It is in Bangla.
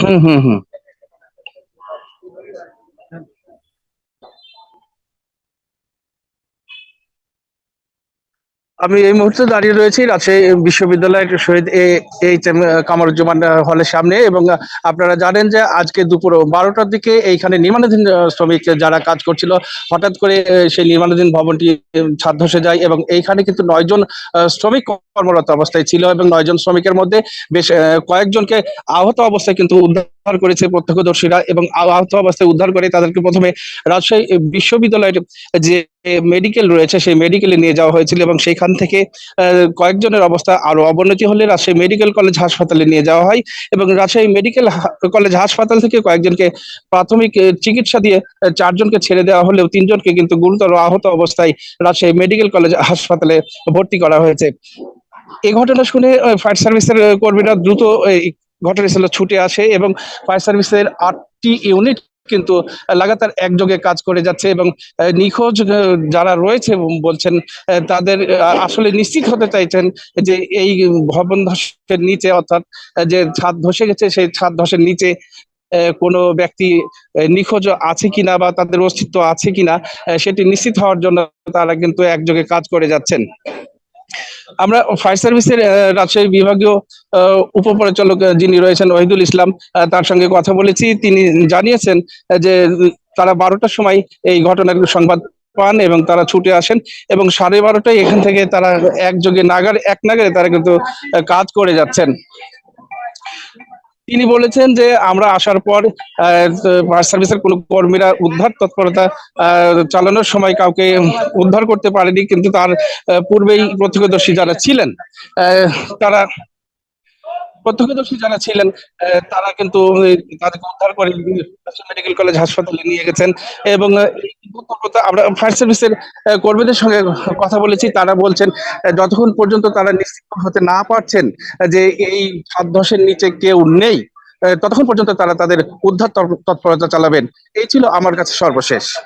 হুম হুম হুম আমি এই মুহূর্তে দাঁড়িয়ে রয়েছি রাজশাহী বিশ্ববিদ্যালয়ের শহীদ এ- এইচ কামরুজ্জামান হলের সামনে এবং আপনারা জানেন যে আজকে দুপুর বারোটার দিকে এইখানে নির্মাণাধীন শ্রমিক যারা কাজ করছিল, হঠাৎ করে সেই নির্মাণাধীন ভবনটি ছাদ ধসে যায় এবং এইখানে কিন্তু নয়জন শ্রমিক কর্মরত অবস্থায় ছিল এবং নয়জন শ্রমিকের মধ্যে বেশ কয়েকজনকে আহত অবস্থায় কিন্তু উদ্ধার করেছে প্রত্যক্ষদর্শীরা এবং আহত অবস্থায় উদ্ধার করে তাদেরকে প্রথমে রাজশাহী বিশ্ববিদ্যালয়ের যে মেডিকেল রয়েছে সেই মেডিকেলে নিয়ে যাওয়া হয়েছিল এবং সেখান থেকে কয়েকজনের অবস্থা আরও অবনতি হলে রাজশাহী মেডিকেল কলেজ হাসপাতালে নিয়ে যাওয়া হয় এবং রাজশাহী মেডিকেল কলেজ হাসপাতাল থেকে কয়েকজনকে প্রাথমিক চিকিৎসা দিয়ে চারজনকে ছেড়ে দেওয়া হলেও তিনজনকে কিন্তু গুরুতর আহত অবস্থায় রাজশাহী মেডিকেল কলেজ হাসপাতালে ভর্তি করা হয়েছে। এই ঘটনা শুনে ফায়ার সার্ভিসের কর্মীরা দ্রুত ঘটনাস্থলে ছুটে আসে এবং ফায়ার সার্ভিসের আটটি ইউনিট কিন্তু লাগাতার একযোগে কাজ করে যাচ্ছে এবং নিখোঁজ যারা রয়েছে বলছেন তাদের আসলে নিশ্চিত হতে চাইছেন যে এই ভবন ধসের নিচে অর্থাৎ যে ছাদ ধসে গেছে সেই ছাদ ধসের নিচে কোনো ব্যক্তি নিখোঁজ আছে কিনা বা তাদের অস্তিত্ব আছে কিনা সেটি নিশ্চিত হওয়ার জন্য তারা কিন্তু একযোগে কাজ করে যাচ্ছেন। আমরা ফায়ার সার্ভিসের রাজশাহী বিভাগীয় উপপরিচালক যিনি রয়েছেন ওয়াহিদুল ইসলাম তার সঙ্গে কথা বলেছি। তিনি জানিয়েছেন যে তারা বারোটার সময় এই ঘটনার সংবাদ পান এবং তারা ছুটে আসেন এবং সাড়ে বারোটায় এখান থেকে তারা একযোগে নাগার এক নাগারে তারা কিন্তু কাজ করে যাচ্ছেন। তিনি বলেছেন যে আমরা আসার পর ফায়ার সার্ভিসের কোনো কর্মীরা উদ্ধার তৎপরতা চালানোর সময় কাউকে উদ্ধার করতে পারেনি, কিন্তু তার পূর্বেই প্রত্যক্ষদর্শী যারা ছিলেন তারা প্রত্যক্ষদর্শী যারা ছিলেন তারা কিন্তু তাদেরকে উদ্ধার করে মেডিকেল কলেজ হাসপাতালে নিয়ে গেছেন এবং আমরা ফায়ার সার্ভিসের কর্মীদের সঙ্গে কথা বলেছি। তারা বলছেন যতক্ষণ পর্যন্ত তারা নিশ্চিত হতে না পারছেন যে এই ছাদ ধসের নিচে কেউ নেই ততক্ষণ পর্যন্ত তারা তাদের উদ্ধার তৎ- তৎপরতা চালাবেন। এই ছিল আমার কাছে সর্বশেষ।